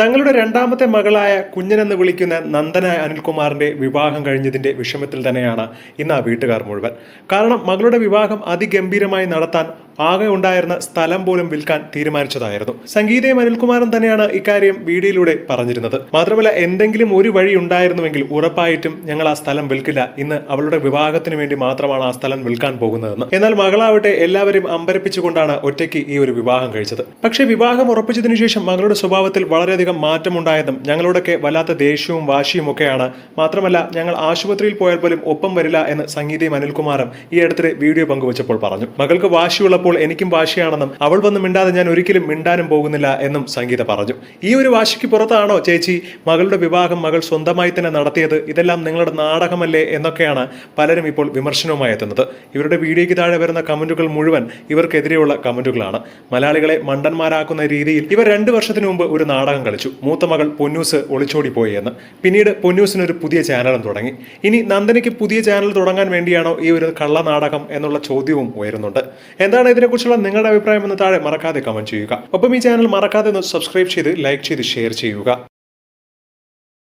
തങ്ങളുടെ രണ്ടാമത്തെ മകളായ കുഞ്ഞനെന്ന് വിളിക്കുന്ന നന്ദന അനിൽകുമാറിന്റെ വിവാഹം കഴിഞ്ഞതിന്റെ വിഷമത്തിൽ തന്നെയാണ് ഇന്ന് ആ വീട്ടുകാർ മുഴുവൻ. കാരണം മകളുടെ വിവാഹം അതിഗംഭീരമായി നടത്താൻ ആകെ ഉണ്ടായിരുന്ന സ്ഥലം പോലും വിൽക്കാൻ തീരുമാനിച്ചതായിരുന്നു. സംഗീതയും അനിൽകുമാറും തന്നെയാണ് ഇക്കാര്യം വീഡിയോയിലൂടെ പറഞ്ഞിരുന്നത്. മാത്രമല്ല എന്തെങ്കിലും ഒരു വഴി ഉണ്ടായിരുന്നുവെങ്കിൽ ഉറപ്പായിട്ടും ഞങ്ങൾ ആ സ്ഥലം വിൽക്കില്ല. ഇന്ന് അവളുടെ വിവാഹത്തിന് വേണ്ടി മാത്രമാണ് ആ സ്ഥലം വിൽക്കാൻ പോകുന്നതെന്ന്. എന്നാൽ മകളാവട്ടെ എല്ലാവരും അമ്പരപ്പിച്ചുകൊണ്ടാണ് ഒറ്റയ്ക്ക് ഈ ഒരു വിവാഹം കഴിച്ചത്. പക്ഷേ വിവാഹം ഉറപ്പിച്ചതിനു ശേഷം മകളുടെ സ്വഭാവത്തിൽ വളരെയധികം മാറ്റമുണ്ടായതും ഞങ്ങളോടൊക്കെ വല്ലാത്ത ദേഷ്യവും വാശിയും ഒക്കെയാണ്. മാത്രമല്ല ഞങ്ങൾ ആശുപത്രിയിൽ പോയാൽ പോലും ഒപ്പം വരില്ല എന്ന് സംഗീതയും അനിൽകുമാറും ഈ അടുത്തിടെ വീഡിയോ പങ്കുവച്ചപ്പോൾ പറഞ്ഞു. മകൾക്ക് വാശിയുള്ളപ്പോൾ എനിക്കും വാശിയാണെന്നും അവൾ വന്ന് മിണ്ടാതെ ഞാൻ ഒരിക്കലും മിണ്ടാനും പോകുന്നില്ല എന്നും സംഗീത പറഞ്ഞു. ഈ ഒരു വാശിക്ക് പുറത്താണോ ചേച്ചി? മകളുടെ വിവാഹം മകൾ സ്വന്തമായി തന്നെ നടത്തിയത് ഇതെല്ലാം നിങ്ങളുടെ നാടകമല്ലേ എന്നൊക്കെയാണ് പലരും ഇപ്പോൾ വിമർശനവുമായി എത്തുന്നത്. ഇവരുടെ വീഡിയോയ്ക്ക് താഴെ വരുന്ന കമന്റുകൾ മുഴുവൻ ഇവർക്കെതിരെയുള്ള കമന്റുകളാണ്. മലയാളികളെ മണ്ടന്മാരാക്കുന്ന രീതിയിൽ ഇവർ രണ്ട് വർഷത്തിന് മുമ്പ് ഒരു നാടകം കളിച്ചു. മൂത്ത മകൾ പൊന്നൂസ് ഒളിച്ചോടി എന്ന്. പിന്നീട് പൊന്നൂസിന് ഒരു പുതിയ ചാനലും തുടങ്ങി. ഇനി നന്ദനയ്ക്ക് പുതിയ ചാനൽ തുടങ്ങാൻ വേണ്ടിയാണോ ഈ ഒരു കള്ളനാടകം എന്നുള്ള ചോദ്യവും ഉയരുന്നുണ്ട്. എന്താണ് ഇതിനെക്കുറിച്ചുള്ള നിങ്ങളുടെ അഭിപ്രായം എന്ന് താഴെ മറക്കാതെ കമന്റ് ചെയ്യുക. ഒപ്പം ഈ ചാനൽ മറക്കാതെ ഒന്ന് സബ്സ്ക്രൈബ് ചെയ്ത് ലൈക്ക് ചെയ്ത് ഷെയർ ചെയ്യുക.